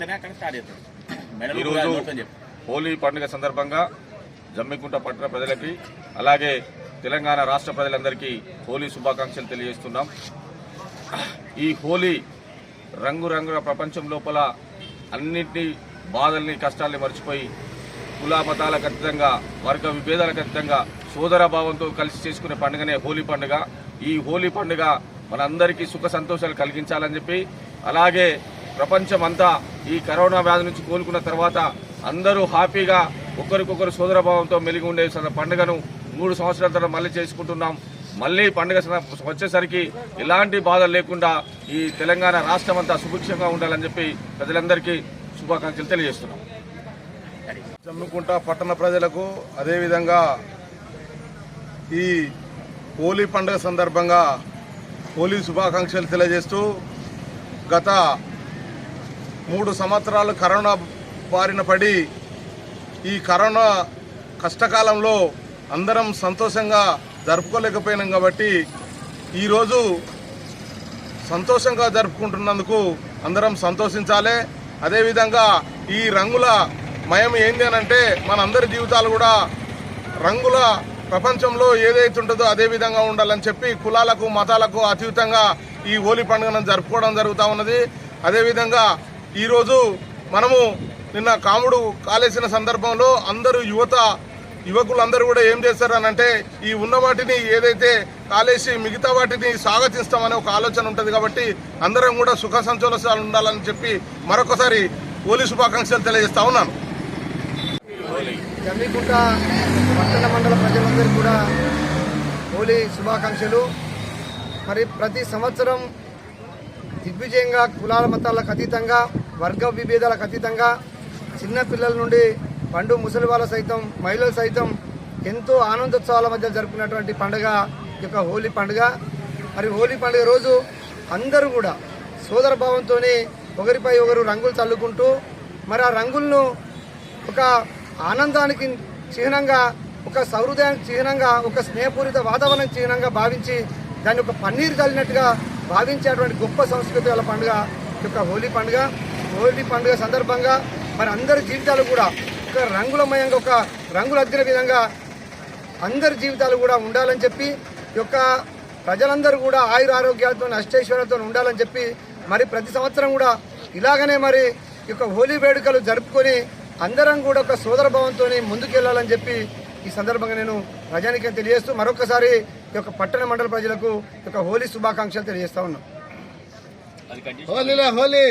చెప్తేనే అక్కడ స్టార్ట్ చేస్తాడు ఈరోజు హోలీ పండుగ సందర్భంగా జమ్మికుంట పట్టణ ప్రజలకి అలాగే తెలంగాణ రాష్ట్ర ప్రజలందరికీ హోలీ శుభాకాంక్షలు తెలియజేస్తున్నాం. ఈ హోలీ రంగురంగుల ప్రపంచం లోపల అన్నింటి బాధల్ని కష్టాల్ని మర్చిపోయి కుల మతాలకు అతీతంగా వర్గ విభేదాలకు అతీతంగా సోదర భావంతో కలిసి చేసుకునే పండుగనే హోలీ పండుగ. ఈ హోలీ పండుగ మనందరికీ సుఖ సంతోషాలు కలిగించాలని చెప్పి అలాగే ప్రపంచం అంతా ఈ కరోనా వ్యాధి నుంచి కోలుకున్న తర్వాత అందరూ హ్యాపీగా ఒకరికొకరు సోదరభావంతో మెలిగి ఉండే పండుగను మూడు సంవత్సరాల తర్వాత మళ్ళీ చేసుకుంటున్నాం. మళ్ళీ పండుగ వచ్చేసరికి ఎలాంటి బాధలు లేకుండా ఈ తెలంగాణ రాష్ట్రం అంతా సుభిక్షంగా ఉండాలని చెప్పి ప్రజలందరికీ శుభాకాంక్షలు తెలియజేస్తున్నాం. జమ్మికుంట పట్టణ ప్రజలకు అదేవిధంగా ఈ హోలీ పండుగ సందర్భంగా హోలీ శుభాకాంక్షలు తెలియజేస్తూ గత మూడు సంవత్సరాలు కరోనా బారిన పడి ఈ కరోనా కష్టకాలంలో అందరం సంతోషంగా జరుపుకోలేకపోయినాం కాబట్టి ఈరోజు సంతోషంగా జరుపుకుంటున్నందుకు అందరం సంతోషించాలి. అదేవిధంగా ఈ రంగుల మయం ఏంది అని అంటే మనందరి జీవితాలు కూడా రంగుల ప్రపంచంలో ఏదైతే ఉంటుందో అదే విధంగా ఉండాలని చెప్పి కులాలకు మతాలకు అతీతంగా ఈ హోలీ పండుగను జరుపుకోవడం జరుగుతూ ఉన్నది. అదేవిధంగా ఈరోజు మనము నిన్న కాముడు కాలేసిన సందర్భంలో అందరూ యువత యువకులందరూ కూడా ఏం చేస్తారు అని అంటే ఈ ఉన్న వాటిని ఏదైతే కాలేసి మిగతా వాటిని స్వాగతిస్తామనే ఒక ఆలోచన ఉంటుంది కాబట్టి అందరం కూడా సుఖ సంచోలసాలు ఉండాలని చెప్పి మరొకసారి హోలీ శుభాకాంక్షలు తెలియజేస్తా ఉన్నాను. జమ్మికుంట పట్టణ మండల ప్రజలందరూ కూడా హోలీ శుభాకాంక్షలు. మరి ప్రతి సంవత్సరం దిగ్విజయంగా కులాల మతాలకు అతీతంగా వర్గ విభేదాలకు అతీతంగా చిన్న పిల్లల నుండి పండు ముసలి వాళ్ళ సైతం మహిళలు సైతం ఎంతో ఆనందోత్సవాల మధ్య జరుపుకున్నటువంటి పండుగ ఈ యొక్క హోలీ పండుగ. మరి హోలీ పండుగ రోజు అందరూ కూడా సోదర భావంతోనే ఒకరిపై ఒకరు రంగులు చల్లుకుంటూ మరి ఆ రంగులను ఒక ఆనందానికి చిహ్నంగా ఒక సౌహృదయానికి చిహ్నంగా ఒక స్నేహపూరిత వాతావరణం చిహ్నంగా భావించి దాన్ని ఒక పన్నీరు చల్లినట్టుగా భావించేటువంటి గొప్ప సంస్కృతి గల పండుగ ఈ యొక్క హోలీ పండుగ. హోలీ పండుగ సందర్భంగా మరి అందరి జీవితాలు కూడా ఒక రంగులమయంగా ఒక రంగులు అద్దిన విధంగా అందరి జీవితాలు కూడా ఉండాలని చెప్పి యొక్క ప్రజలందరూ కూడా ఆయుర ఆరోగ్యాలతో అష్టైశ్వర్యాలతో ఉండాలని చెప్పి మరి ప్రతి సంవత్సరం కూడా ఇలాగనే మరి ఈ యొక్క హోలీ వేడుకలు జరుపుకొని అందరం కూడా ఒక సోదర భావంతో ముందుకెళ్ళాలని చెప్పి ఈ సందర్భంగా నేను ప్రజానికి తెలియజేస్తూ మరొకసారి ఈ యొక్క పట్టణ మండల ప్రజలకు ఈ యొక్క హోలీ శుభాకాంక్షలు తెలియజేస్తా కండిషన్ హోలీలా హోలీ!